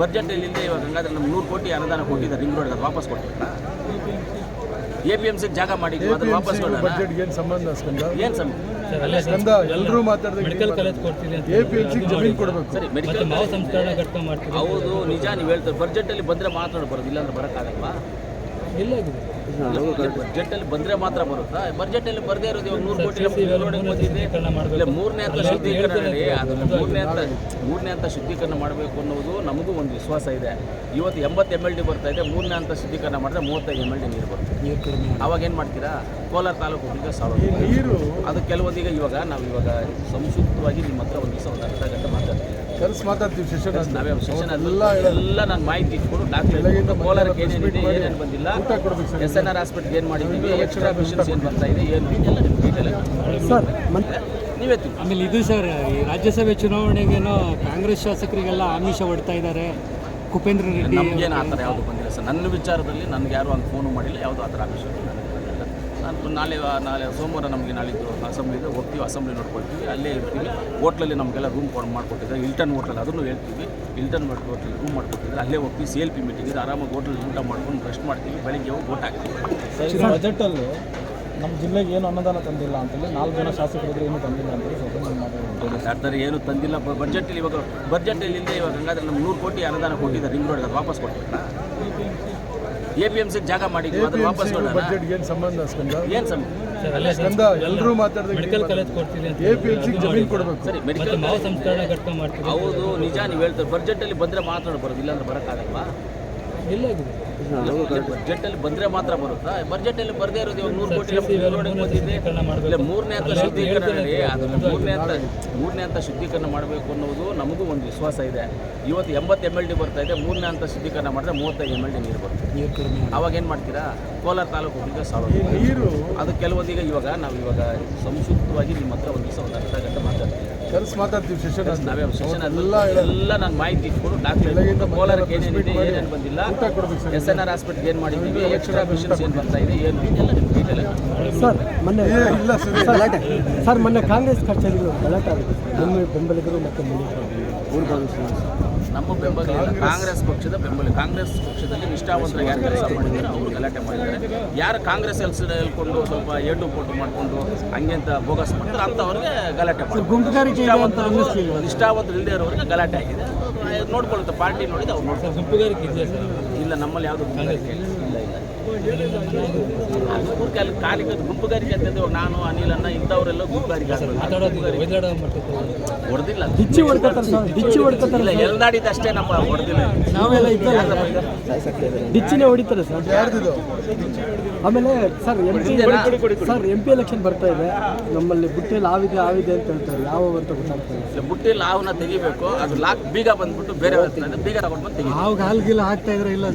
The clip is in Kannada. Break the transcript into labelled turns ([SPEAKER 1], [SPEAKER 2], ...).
[SPEAKER 1] ಬಜೆಟ್ ಇಲ್ಲಿಂದ ಇವಾಗ ಹಂಗಾದ್ರೆ ನಮ್ಗೆ ನೂರು ಕೋಟಿ ಅನುದಾನ ಕೊಟ್ಟಿದ್ದಾರೆ ರಿಂಗ್ ರೋಡ್ ಅದು ವಾಪಸ್ ಕೊಟ್ಟಿಲ್ಲ ಎ ಪಿ ಎಂ ಸಿಗೆ ಜಾಗ ಮಾಡಿದ್ವಿ ಅದನ್ನ ವಾಪಸ್ ಕೊಡೋಣ?
[SPEAKER 2] ಬಜೆಟ್ ಏನು ಸಂಬಂಧ ಸ್ಕಂದ?
[SPEAKER 1] ಏನು ಸಂ
[SPEAKER 2] ಸ್ಕಂದ ಎಲ್ಲರೂ
[SPEAKER 3] ಮೆಡಿಕಲ್ ಕಾಲೇಜ್ ಕೊಡ್ತೀವಿ ಅಂತ
[SPEAKER 2] ಎ ಪಿ ಎಂ ಸಿಗೆ ಜಮೀನು ಕೊಡಬೇಕು.
[SPEAKER 1] ಸರಿ
[SPEAKER 3] ಮತ್ತೆ
[SPEAKER 1] ಮೆಡಿಕಲ್
[SPEAKER 3] ಮಾವು ಸಂಸ್ಕರಣಾ ಘಟಕ ಮಾಡ್ತೀವಿ
[SPEAKER 1] ಹೌದು ನಿಜ ನೀವು ಹೇಳ್ತಾರೆ ಬಜೆಟಲ್ಲಿ ಬಂದರೆ ಬಂದ್ರೆ ಬರೋದು ಇಲ್ಲಾಂದ್ರೆ ಬರೋಕ್ಕಾಗಲ್ವಾ?
[SPEAKER 3] ಎಲ್ಲಾಗಿದೆ
[SPEAKER 1] ಬಜೆಟಲ್ಲಿ ಬಂದರೆ ಮಾತ್ರ ಬರುತ್ತಾ? ಬಜೆಟಲ್ಲಿ ಬರದೇ ಇರೋದು ಇವಾಗ ನೂರು ಕೋಟಿ ಬಂದಿದೆ ಇಲ್ಲ ಮೂರನೇ ಹಂತ ಶುದ್ಧೀಕರಣ ಹೇಳಿ ಅದನ್ನು ಮೂರನೇ ಹಂತ ಮೂರನೇ ಹಂತ ಶುದ್ಧೀಕರಣ ಮಾಡಬೇಕು ಅನ್ನೋದು ನಮಗೂ ಒಂದು ವಿಶ್ವಾಸ ಇದೆ. ಇವತ್ತು ಎಂಬತ್ತು ಎಂ ಎಲ್ ಡಿ ಬರ್ತಾ ಇದೆ ಮೂರನೇ ಹಂತ ಶುದ್ಧೀಕರಣ ಮಾಡಿದ್ರೆ ಮೂವತ್ತೈದು ಎಂ ಎಲ್ ಡಿ ನೀರು ಬರುತ್ತೆ. ಅವಾಗ ಏನು ಮಾಡ್ತೀರಾ? ಕೋಲಾರ ತಾಲೂಕು ಹುಡುಗ ಸಾವಿರ
[SPEAKER 2] ನೀರು
[SPEAKER 1] ಅದು ಕೆಲವೊಂದೀಗ ಇವಾಗ ನಾವು ಇವಾಗ ಸಂಕ್ಷಿಪ್ತವಾಗಿ ನಿಮ್ಮ ಹತ್ರ ಒಂದು ದಿವಸ ಒಂದು ಅರ್ಧ ಗಂಟೆ ಮಾತಾಡ್ತೀವಿ.
[SPEAKER 2] ಕೆಲಸ ಮಾತಾಡ್ತೀವಿ ಸೆಷನ್
[SPEAKER 1] ನಾವೇ ಸೆಷನ್
[SPEAKER 2] ಎಲ್ಲ
[SPEAKER 1] ನಾನು ಮಾಹಿತಿ ಇಟ್ಕೊಂಡು ಡಾಕ್ಟರ್ ಕೋಲಾರಕ್ಕೆ
[SPEAKER 2] ಮಧ್ಯಾಹ್ನ
[SPEAKER 1] ಏನೇನಿದೆ ಏನೇನು ಬಂದಿಲ್ಲ. ಎಸ್ ಎನ್ ಆರ್ ಹಾಸ್ಪಿಟ್ಲ್ ಏನು ಮಾಡಿದ್ದೀವಿ ಎಕ್ಸ್ಟ್ರಾ ಮಿಷನ್ಸ್ ಏನು ಬರ್ತಾ ಇದೆ ಏನು ಇದೆಲ್ಲ ನಿಮ್ಗೆ ಡೀಟೇಲ್
[SPEAKER 3] ಸರ್
[SPEAKER 1] ನೀವೇ
[SPEAKER 3] ಆಮೇಲೆ ಇದು ಸರ್ ಈ ರಾಜ್ಯಸಭೆ ಚುನಾವಣೆಗೇನೋ ಕಾಂಗ್ರೆಸ್ ಶಾಸಕರಿಗೆಲ್ಲ ಆಮಿಷ ಹೊಡ್ತಾ ಇದ್ದಾರೆ ಕುಪೇಂದ್ರ ರೆಡ್ಡಿ
[SPEAKER 1] ನಮಗೇನು ಆ ಥರ ಯಾವುದು ಬಂದಿಲ್ಲ ಸರ್. ನನ್ನ ವಿಚಾರದಲ್ಲಿ ನನಗೆ ಯಾರು ಹಂಗೆ ಫೋನು ಮಾಡಿಲ್ಲ ಯಾವುದು ಆ ಥರ ಆಮಿಷ ನಾನು ನಾಳೆ ನಾಳೆ ಸೋಮವಾರ ನಮಗೆ ನಾಳಿದ್ದು ಅಸೆಂಬ್ಲಿಗೆ ಹೋಗ್ತೀವಿ ಅಸೆಂಬ್ಲಿ ನೋಡ್ಕೊಳ್ತೀವಿ. ಅಲ್ಲೇ ಇರ್ತೀವಿ. ಹೋಟ್ಲಲ್ಲಿ ನಮಗೆಲ್ಲ ರೂಮ್ ಕೊಡ್ ಮಾಡಿಕೊಟ್ಟಿದ್ದಾರೆ. ಇಲ್ಟನ್ ಹೋಟೆಲ್ ಅದನ್ನು ಹೇಳ್ತೀವಿ. ಇಲ್ಟನ್ ಹೋಟೆಲ್ ರೂಮ್ ಮಾಡಿಕೊಟ್ಟಿದ್ದಾರೆ. ಅಲ್ಲೇ ಹೋಗ್ತೀವಿ. ಸಿ ಎಲ್ ಪಿ ಮೀಟಿಂಗ್ ಇದೆ. ಆರಾಮಾಗಿ ಹೋಟೆಲ್ ಊಟ ಮಾಡ್ಕೊಂಡು ರೆಸ್ಟ್ ಮಾಡ್ತೀವಿ. ಬೆಳಿಗ್ಗೆ ಹೋಗಿ ಓಟ್ ಹಾಕ್ತೀವಿ.
[SPEAKER 4] ಬಜೆಟಲ್ಲಿ ನಮ್ಮ ಜಿಲ್ಲೆಗೆ ಏನು ಅನುದಾನ ತಂದಿಲ್ಲ ಅಂತೇಳಿ ನಾಲ್ಕು ಜನ ಶಾಸಕರು ಏನು ತಂದಿಲ್ಲ ಅಂತೇಳಿ
[SPEAKER 1] ಸರ್ಕಾರ ಏನು ತಂದಿಲ್ಲ. ಬಜೆಟಲ್ಲಿ ಇವಾಗ ಬಜೆಟ್ ಇಲ್ಲಿಂದ ಇವಾಗ ಹಂಗಾದ್ರೆ ನಮ್ಗೆ ನೂರು ಕೋಟಿ ಅನುದಾನ ಕೊಟ್ಟಿದ್ದಾರೆ. ರಿಂಗ್ ರೋಡ್ ಅದು ವಾಪಸ್ ಕೊಟ್ಟಿಲ್ಲ ಎ ಪಿ ಎಂ ಸಿ ಜಾಗ ಮಾಡಿದ್ವಿ ಅದನ್ನ ವಾಪಸ್ ಕೊಡೋಣ
[SPEAKER 2] ಬಜೆಟ್ ಏನು ಸಂಬಂಧ ಸ್ಕಂದ?
[SPEAKER 1] ಏನು ಸಂ
[SPEAKER 2] ಸ್ಕಂದ ಎಲ್ಲರೂ ಮಾತಾಡಿದ್ರೆ
[SPEAKER 3] ಮೆಡಿಕಲ್ ಕಾಲೇಜ್ ಕೊಡ್ತೀವಿ ಅಂತ
[SPEAKER 2] ಎ ಪಿ ಎಂ ಸಿಗೆ ಜಮೀನು ಕೊಡಬೇಕು.
[SPEAKER 1] ಸರಿ ಮೆಡಿಕಲ್
[SPEAKER 3] ಮಾವು ಸಂಸ್ಕರಣಾ ಘಟಕ ಮಾಡ್ತೀವಿ
[SPEAKER 1] ಹೌದು ನಿಜ ನೀವು ಹೇಳ್ತಾರೆ. ಬಜೆಟ್ ಅಲ್ಲಿ ಬಂದ್ರೆ ಬರೋದು ಇಲ್ಲಾಂದ್ರೆ ಬರೋಕ್ಕಾಗಲ್ವಾ?
[SPEAKER 3] ಎಲ್ಲಾಗಿದೆ.
[SPEAKER 1] ಬಜೆಟಲ್ಲಿ ಬಂದರೆ ಮಾತ್ರ ಬರುತ್ತಾ? ಬಜೆಟಲ್ಲಿ ಬರದೇ ಇರೋದು ಇವಾಗ ನೂರು ಕೋಟಿ ಬಂದಿದೆ. ಇಲ್ಲ ಮೂರನೇ ಹಂತ ಶುದ್ಧೀಕರಣ ಅದನ್ನು ಮೂರನೇ ಹಂತ ಮೂರನೇ ಹಂತ ಶುದ್ಧೀಕರಣ ಮಾಡಬೇಕು ಅನ್ನೋದು ನಮಗೂ ಒಂದು ವಿಶ್ವಾಸ ಇದೆ. ಇವತ್ತು ಎಂಬತ್ತು ಎಂ ಎಲ್ ಡಿ ಬರ್ತಾ ಇದೆ ಮೂರನೇ ಹಂತ ಶುದ್ಧೀಕರಣ ಮಾಡಿದ್ರೆ ಮೂವತ್ತೈದು ಎಂ ಎಲ್ ಡಿ ನೀರು ಬರುತ್ತೆ. ಅವಾಗ ಏನು ಮಾಡ್ತೀರಾ? ಕೋಲಾರ ತಾಲೂಕು ಸಾವಿರ
[SPEAKER 2] ನೀರು
[SPEAKER 1] ಅದು ಕೆಲವೊಂದಿಗೆ ಇವಾಗ ನಾವು ಇವಾಗ ಸಂಕ್ಷಿಪ್ತವಾಗಿ ನಿಮ್ಮ ಹತ್ರ ಒಂದು ದಿವಸ ಒಂದು ಅರ್ಧ ಗಂಟೆ ಮಾತಾಡ್ತೀವಿ
[SPEAKER 2] ಕೆಲಸ ಮಾತಾಡ್ತೀವಿ ಸೆಷನ್
[SPEAKER 1] ನಾವೇ ಸೆಷನ್
[SPEAKER 2] ಎಲ್ಲ.
[SPEAKER 1] ಎಲ್ಲ ನಾನು ಮಾಹಿತಿ ಇಟ್ಕೊಂಡು ಕೋಲಾರಕ್ಕೆ ಏನೇನಿದೆ ಏನೇನು ಬಂದಿಲ್ಲ
[SPEAKER 2] ಊಟ ಕೊಡ್ಬೇಕು ಸರ್
[SPEAKER 1] ಎಸ್ ಎನ್ ಆರ್ ಏನು ಮಾಡಿದ್ದೀವಿ? ಎಕ್ಸ್ಟ್ರಾ ಮಿಷನ್ಸ್ ಏನು ಬರ್ತಾ ಇದೆ ಏನು ಡೀಟೇಲ್
[SPEAKER 5] ಸರ್ ಮೊನ್ನೆ
[SPEAKER 2] ಇಲ್ಲ ಸರ್
[SPEAKER 5] ಗಲಾಟೆ. ಸರ್ ಮೊನ್ನೆ ಕಾಂಗ್ರೆಸ್ ಕಚೇರಿಗಳು ಗಲಾಟೆ ಆಗಿದೆ. ನಮ್ಮ ಬೆಂಬಲಿಗರು ಮತ್ತು ಮುನಿಯರು
[SPEAKER 1] ನಮ್ಮ ಬೆಂಬಲ ಇಲ್ಲ. ಕಾಂಗ್ರೆಸ್ ಪಕ್ಷದ ಬೆಂಬಲ ಕಾಂಗ್ರೆಸ್ ಪಕ್ಷದಲ್ಲಿ ನಿಷ್ಠಾವಂತರು ಯಾರು ಕೆಲಸ ಮಾಡಿದ್ದಾರೆ ಅವರು ಗಲಾಟೆ ಮಾಡಿದ್ದಾರೆ. ಯಾರು ಕಾಂಗ್ರೆಸ್ ಕೆಲಸ ಹೇಳ್ಕೊಂಡು ಸ್ವಲ್ಪ ಏಟು ಪೋಟು ಮಾಡಿಕೊಂಡು ಹಂಗೆ ಅಂತ ಬೋಗಸ್ ಮಾಡಿದ್ರೆ ಅಂಥವ್ರಿಗೆ ಗಲಾಟೆ
[SPEAKER 5] ಮಾಡಿದ್ದಾರೆ
[SPEAKER 1] ನಿಷ್ಠಾವಂತರು ಇಲ್ಲದೆ ಇರೋರಿಗೆ ಗಲಾಟೆ ಆಗಿದೆ. ನೋಡ್ಕೊಳ್ಳುತ್ತೆ ಪಾರ್ಟಿ ನೋಡಿದ್ರೆ ಅವ್ರು ನೋಡ್ತಾರೆ ಇಲ್ಲ ನಮ್ಮಲ್ಲಿ ಯಾವುದು ಇಲ್ಲ. ಗುಂಪುಗಾರಿ ಕಾಲಿಗೆ ಗುಂಪುಗಾರಿಕೆ ಅಂತಂದ್ರೆ ನಾನು ಅನಿಲ್ ಅನ್ನ ಇಂಥವರೆಲ್ಲ ಗುಂಪುಗಾರಿಕೆ ಹೊಡೆದಿಲ್ಲ.
[SPEAKER 5] ಬಿಚ್ಚಿ ಹೊಡ್ಕೊತಾರೆ ಸರ್ ಡಿಚ್ಚಿ ಹೊಡ್ಕೊತಾರೆ.
[SPEAKER 1] ಇಲ್ಲ ಎಲ್ದಾಡಿದ ಅಷ್ಟೇ ನಮ್ಮ ಹೊಡೆದಿಲ್ಲ.
[SPEAKER 5] ನಾವೆಲ್ಲ ಇದ್ದಲ್ಲ ಡಿಚ್ಚಿನೇ ಹೊಡಿತಾರೆ ಸರ್. ಆಮೇಲೆ sir M P. Sir M P election ಬರ್ತಾ ಇದೆ. ನಮ್ಮಲ್ಲಿ ಬುಟ್ಟಿಯಲ್ಲಿ ಆವಿದೆ ಆವಿದೆ ಅಂತ ಹೇಳ್ತಾರೆ. ಯಾವ ಅಂತ ಗೊತ್ತಾಗ್ತದೆ ಇಲ್ಲ.
[SPEAKER 1] ಇಲ್ಲ, ಬುಟ್ಟಿ ಲಾವ್ನ ತೆಗಿಬೇಕು. ಅದು ಲಾಕ್ ಬೀಗ ಬಂದ್ಬಿಟ್ಟು ಬೇರೆ ಬೀಗ ತಗೊಂಡ್ಬಂದು ತೆಗಿ
[SPEAKER 5] ಆವಾಗ ಹಾಲ್ಗಿಲ್ಲ ಹಾಕ್ತಾ ಇದ್ರೆ ಇಲ್ಲ